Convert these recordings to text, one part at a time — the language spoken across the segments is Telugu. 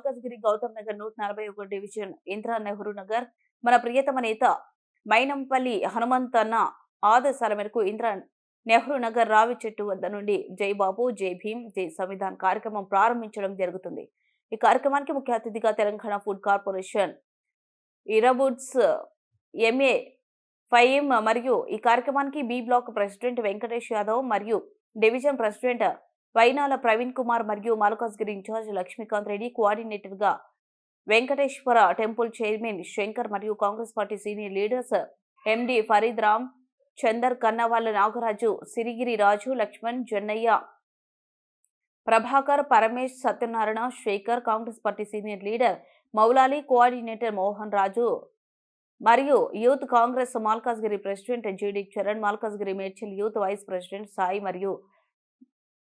మల్కాజ్గిరి గౌతమ్ నగర్ నూట నలభై ఒక డివిజన్ ఇంద్రా నెహ్రూ నగర్. మన ప్రియతమ నేత మైనంపల్లి హనుమంతన్న ఆదేశాల మేరకు ఇంద్రా నెహ్రూ నగర్ రావి చెట్టు వద్ద నుండి జై బాబు జై భీమ్ జై సంవిధాన్ కార్యక్రమం ప్రారంభించడం జరుగుతుంది. ఈ కార్యక్రమానికి ముఖ్య అతిథిగా తెలంగాణ ఫుడ్ కార్పొరేషన్ ఇరబుడ్స్ ఎంఏ ఫైమ్ మరియు ఈ కార్యక్రమానికి B block president Venkatesh Yadav మరియు డివిజన్ ప్రెసిడెంట్ వైనాల ప్రవీణ్ కుమార్ మరియు మల్కాజ్గిరి ఇన్ఛార్జ్ లక్ష్మీకాంత్ రెడ్డి కోఆర్డినేటర్గా వెంకటేశ్వర టెంపుల్ చైర్మన్ శంకర్ మరియు Congress party senior leaders MD Fareed Ram Chandar కన్నవాళ్ళ Nagaraju Sirigiri Raju Laxman Jannaiah Prabhakar Paramesh Satyanarayana Shekar Congress party senior leader Moulali coordinator Mohan Raju మరియు youth Congress Malkajgiri president GD Charan Malkajgiri Medchal youth vice president Sai మరియు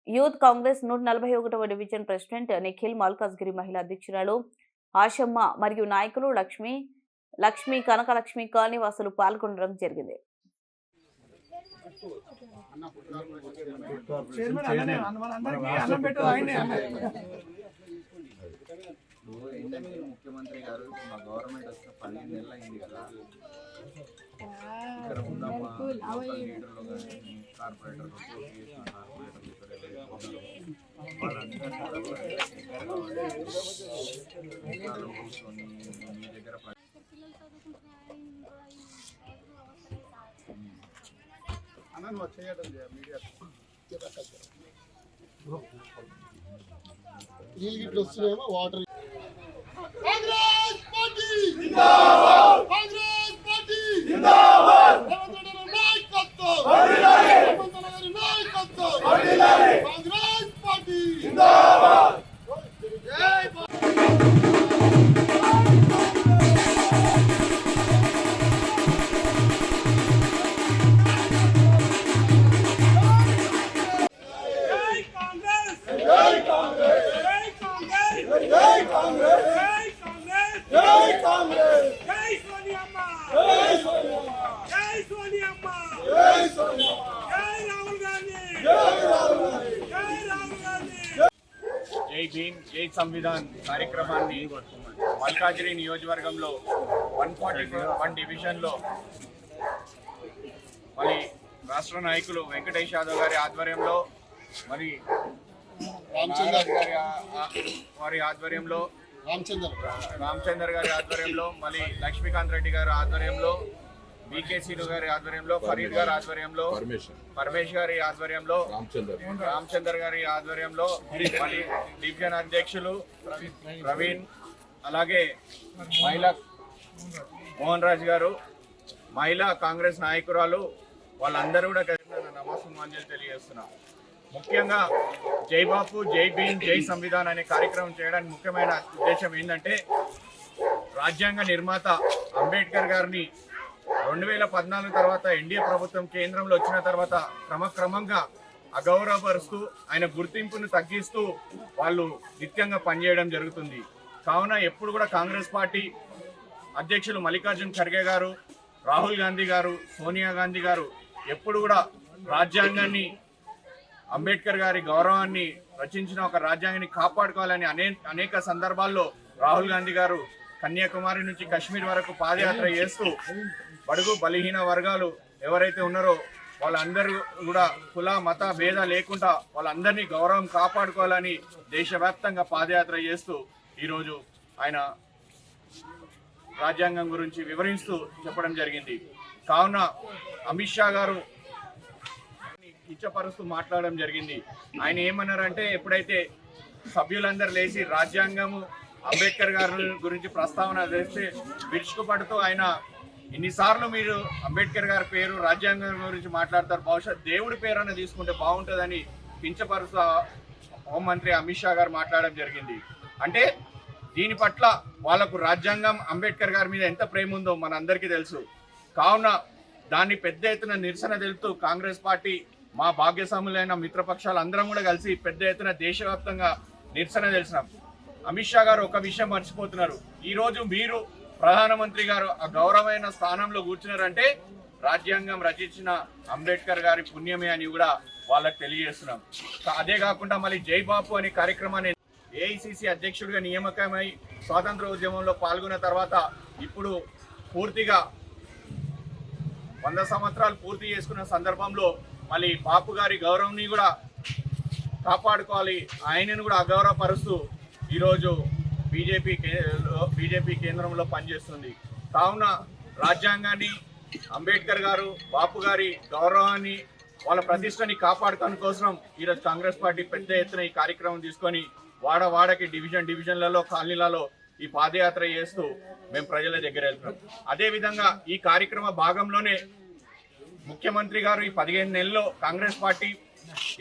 యూత్ కాంగ్రెస్ నూట నలభై ఒకటవ డివిజన్ ప్రెసిడెంట్ నిఖిల్ మాల్కాజ్గిరి మహిళా అధ్యక్షురాలు ఆశమ్మ మరియు నాయకులు లక్ష్మి లక్ష్మి కనకలక్ష్మి కాలనీవాసులు పాల్గొనడం జరిగింది ముఖ్యమంత్రి గారు మా గవర్నమెంట్ వచ్చిన పన్నెండు నెలలు అయింది కదా ఇక్కడ ఉన్న మా లోకల్ లీడర్లు కానీ కార్పొరేటర్లు పోటీ చేసిన కార్పొరేటర్లు ఇక్కడ ఎవరైతే ఉన్నారో వాళ్ళందరూ కూడా వాళ్ళు కూర్చొని మీ దగ్గర ప్ర- అన్న నువ్వు చేయడం మీడియా నీళ్ళు గిట్లు వస్తున్నాయేమో వాటర్ కాంగ్రెస్ పార్టీ జిందాబాద్ కాంగ్రెస్ పార్టీ జిందాబాద్ రేవంత్ రెడ్డి గారి నాయకత్వం వర్ధిల్లాలి రేవంత్ రెడ్డి గారి నాయకత్వం భీమ్ జై సంవిధాన్ కార్యక్రమాన్ని మల్కాజిరి నియోజకవర్గంలో వన్ ఫార్టీ వన్ డివిజన్లో మరి రాష్ట్ర నాయకులు వెంకటేష్ యాదవ్ గారి ఆధ్వర్యంలో మరి రామచంద్ర గారి వారి ఆధ్వర్యంలో రామచంద్ర. రామచందర్ గారి ఆధ్వర్యంలో మళ్ళీ లక్ష్మీకాంత్ రెడ్డి గారి ఆధ్వర్యంలో బీకే సీను గారి ఆధ్వర్యంలో ఫరీద్ గారి ఆధ్వర్యంలో పరమేష్ గారి ఆధ్వర్యంలో రామచందర్ గారి ఆధ్వర్యంలో డివిజన్ అధ్యక్షులు ప్రవీణ్ అలాగే మహిళా మోహన్ రాజ్ గారు మహిళా కాంగ్రెస్ నాయకురాలు వాళ్ళందరూ కూడా కలిసి నమస్సు మాంజలి తెలియజేస్తున్నా. ముఖ్యంగా జై బాపు జై భీమ్ జై సంవిధాన్ అనే కార్యక్రమం చేయడానికి ముఖ్యమైన ఉద్దేశం ఏంటంటే రాజ్యాంగ నిర్మాత అంబేద్కర్ గారిని రెండు వేల పద్నాలుగు తర్వాత ఎన్డీఏ ప్రభుత్వం కేంద్రంలో వచ్చిన తర్వాత క్రమక్రమంగా అగౌరవపరుస్తూ ఆయన గుర్తింపును తగ్గిస్తూ వాళ్ళు నిత్యంగా పనిచేయడం జరుగుతుంది. కావున ఎప్పుడు కూడా కాంగ్రెస్ పార్టీ అధ్యక్షులు మల్లికార్జున్ ఖర్గే గారు రాహుల్ గాంధీ గారు సోనియా గాంధీ గారు ఎప్పుడు కూడా రాజ్యాంగాన్ని అంబేద్కర్ గారి గౌరవాన్ని రచించిన ఒక రాజ్యాంగాన్ని కాపాడుకోవాలని అనే అనేక సందర్భాల్లో రాహుల్ గాంధీ గారు కన్యాకుమారి నుంచి కాశ్మీర్ వరకు పాదయాత్ర చేస్తూ బడుగు బలహీన వర్గాలు ఎవరైతే ఉన్నారో వాళ్ళందరూ కూడా కుల మత భేద లేకుండా వాళ్ళందరినీ గౌరవం కాపాడుకోవాలని దేశవ్యాప్తంగా పాదయాత్ర చేస్తూ ఈరోజు ఆయన రాజ్యాంగం గురించి వివరిస్తూ చెప్పడం జరిగింది. కావున అమిత్ షా గారు ఇచ్చపరుస్తూ మాట్లాడడం జరిగింది. ఆయన ఏమన్నారంటే ఎప్పుడైతే సభ్యులందరూ లేచి రాజ్యాంగము అంబేద్కర్ గారి గురించి ప్రస్తావన చేస్తే విరుచుకుపడుతూ ఆయన ఇన్నిసార్లు మీరు అంబేద్కర్ గారి పేరు రాజ్యాంగం గురించి మాట్లాడతారు బహుశా దేవుడి పేరు అన్న తీసుకుంటే బాగుంటుందని కించపరుస్తూ హోంమంత్రి అమిత్ షా గారు మాట్లాడడం జరిగింది. అంటే దీని పట్ల వాళ్ళకు రాజ్యాంగం అంబేద్కర్ గారి మీద ఎంత ప్రేమ ఉందో మనందరికీ తెలుసు. కావున దాన్ని పెద్ద ఎత్తున నిరసన తెలుపుతూ కాంగ్రెస్ పార్టీ మా భాగ్యస్వాములైన మిత్రపక్షాలు అందరం కూడా కలిసి పెద్ద ఎత్తున దేశవ్యాప్తంగా నిరసన తెలిసినాం. అమిత్ షా గారు ఒక విషయం మర్చిపోతున్నారు. ఈరోజు మీరు ప్రధానమంత్రి గారు ఆ గౌరవమైన స్థానంలో కూర్చున్నారంటే రాజ్యాంగం రచించిన అంబేద్కర్ గారి పుణ్యమే అని కూడా వాళ్ళకి తెలియజేస్తున్నాం. అదే కాకుండా మళ్ళీ జై బాపు అనే కార్యక్రమాన్ని ఏఐసిసి అధ్యక్షుడిగా నియామకమై స్వాతంత్ర ఉద్యమంలో పాల్గొన్న తర్వాత ఇప్పుడు పూర్తిగా వంద సంవత్సరాలు పూర్తి చేసుకున్న సందర్భంలో మళ్ళీ బాపు గారి గౌరవంని కూడా కాపాడుకోవాలి. ఆయనను కూడా అగౌరవపరుస్తూ ఈరోజు బీజేపీ బీజేపీ కేంద్రంలో పనిచేస్తుంది. కావున రాజ్యాంగాన్ని అంబేద్కర్ గారు బాపు గారి గౌరవాన్ని వాళ్ళ ప్రతిష్టని కాపాడుకోవడం కోసం ఈరోజు కాంగ్రెస్ పార్టీ పెద్ద ఎత్తున ఈ కార్యక్రమం తీసుకొని వాడ వాడకి డివిజన్ డివిజన్లలో కాలనీలలో ఈ పాదయాత్ర చేస్తూ మేము ప్రజల దగ్గర వెళ్తున్నాం. అదేవిధంగా ఈ కార్యక్రమ భాగంలోనే ముఖ్యమంత్రి గారు ఈ పదిహేను నెలల్లో కాంగ్రెస్ పార్టీ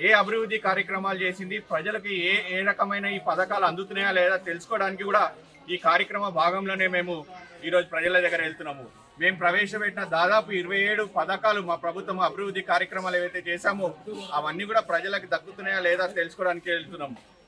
ఏ అభివృద్ధి కార్యక్రమాలు చేసింది? ప్రజలకు ఏ ఏ రకమైన ఈ పథకాలు అందుతున్నాయా లేదా తెలుసుకోవడానికి కూడా ఈ కార్యక్రమ భాగంలోనే మేము ఈరోజు ప్రజల దగ్గర వెళ్తున్నాము. మేము ప్రవేశపెట్టిన దాదాపు ఇరవై ఏడు పథకాలు మా ప్రభుత్వం అభివృద్ధి కార్యక్రమాలు ఏవైతే చేశామో అవన్నీ కూడా ప్రజలకు దక్కుతున్నాయా లేదా తెలుసుకోవడానికి వెళ్తున్నాము.